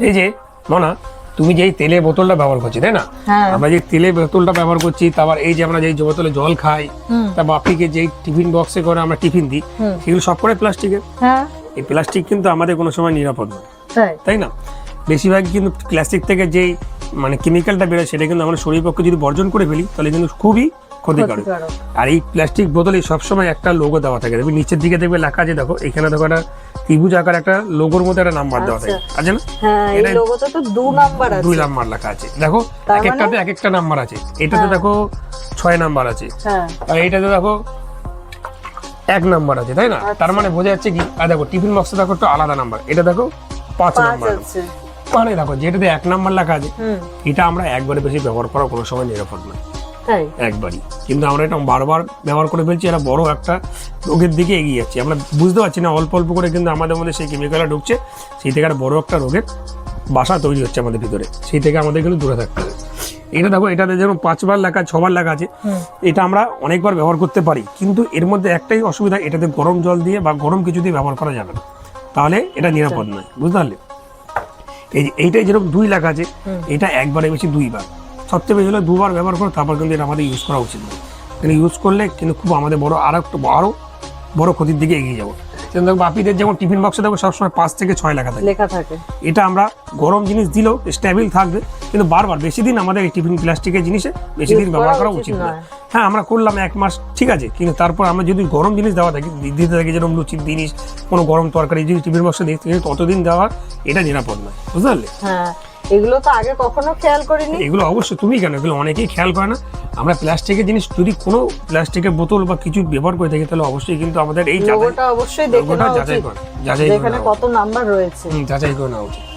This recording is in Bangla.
এই যে মনা তুমি যে তেলের বোতলটা ব্যবহার করছি তাই না? হ্যাঁ। আমরা যে তেলের বোতলটা ব্যবহার করছি তারপর এই যে আমরা যেই বোতলে জল খাই তারপর বাপিকে যেই টিফিন বক্সে করে আমরা টিফিন দিই সেগুলো সব করে প্লাস্টিকের হ্যাঁ। এই প্লাস্টিক কিন্তু আমাদের কোনো সময় নিরাপদ নয়। তাই। তাই না? বেশিরভাগ কিন্তু প্লাস্টিক থেকে যেই মানে কেমিক্যালটা বেরোয় সেটা কিন্তু আমাদের শরীর পক্ষে যদি বর্জন করে ফেলি তাহলে কিন্তু খুবই ক্ষতিকারক। আর এই প্লাস্টিক বোতলে সবসময় একটা লোগো দেওয়া থাকে। দেখবে নিচের দিকে দেখবে লেখা আছে দেখো এখানে দেখো একটা ত্রিভুজ আকার একটা লোগোর মধ্যে একটা নাম্বার দেওয়া থাকে। আছে না? হ্যাঁ এই লোগোতে তো দু নাম্বার আছে। দুই নাম্বার লেখা আছে। দেখো এক একটাতে এক একটা নাম্বার আছে। এটাতে দেখো ছয় নাম্বার আছে। হ্যাঁ। আর এইটাতে দেখো এক নাম্বার আছে তাই না? আচ্ছা। তার মানে বোঝা যাচ্ছে কি? আর দেখো টিফিন বক্সে দেখো একটু আলাদা নাম্বার এটা দেখো পাঁচ নাম্বার আছে। মানে দেখো যেটাতে এক নাম্বার লেখা আছে এটা আমরা একবারে বেশি ব্যবহার করার কোনো সময় নিরাপদ নয়। একবারই। কিন্তু আমরা এটা বারবার ব্যবহার করে ফেলছি এটা বড় একটা রোগের দিকে এগিয়ে যাচ্ছে। আমরা বুঝতে পারছি না অল্প অল্প করে কিন্তু আমাদের মধ্যে সেই কেমিক্যালটা ঢুকছে সেই থেকে একটা বড় একটা রোগের বাসা তৈরি হচ্ছে আমাদের ভিতরে। সেই থেকে আমাদের কিন্তু দূরে থাকতে হবে। এটা দেখো এটাতে যেমন পাঁচবার লেখা ছবার লেখা আছে এটা আমরা অনেকবার ব্যবহার করতে পারি। কিন্তু এর মধ্যে একটাই অসুবিধা এটাতে গরম জল দিয়ে বা গরম কিছু দিয়ে ব্যবহার করা যাবে না। তাহলে এটা নিরাপদ নয় বুঝতে পারলে? এই যে এইটাই যেরকম দুই লেখা আছে এটা একবারে বেশি দুইবার। সবচেয়ে বেশি হলে দুবার ব্যবহার করে তারপর কিন্তু এটা আমাদের ইউজ করা উচিত। নয় কিন্তু ইউজ করলে কিন্তু খুব আমাদের বড় আরও একটু আরও বড় ক্ষতির দিকে এগিয়ে যাব। যেমন দেখো বাপিদের যেমন টিফিন বক্সে দেখো সবসময় পাঁচ থেকে ছয় লেখা থাকে। লেখা থাকে। এটা আমরা গরম জিনিস দিলেও স্টেবিল থাকবে কিন্তু বারবার বেশি দিন আমাদের এই টিফিন প্লাস্টিকের জিনিসে বেশি দিন ব্যবহার করা উচিত নয়। হ্যাঁ আমরা করলাম এক মাস ঠিক আছে কিন্তু তারপর আমরা যদি গরম জিনিস দেওয়া থাকি দিতে থাকি যেরকম লুচির জিনিস কোনো গরম তরকারি যদি টিফিন বক্সে দিতে ততদিন দেওয়া এটা নিরাপদ নয়। বুঝতে পারলে? হ্যাঁ। এগুলো তো আগে কখনো খেয়াল করিনি। এগুলো অবশ্যই তুমি কেন? এগুলো অনেকেই খেয়াল করে না। আমরা প্লাস্টিকের জিনিস যদি কোনো প্লাস্টিকের বোতল বা কিছু ব্যবহার করে থাকি তাহলে অবশ্যই কিন্তু আমাদের এই যাচাই লোগোটা অবশ্যই দেখে নেওয়া যাচাই করে করা যাচাই করে এখানে কত নাম্বার রয়েছে। যাচাই করে নেওয়া উচিত।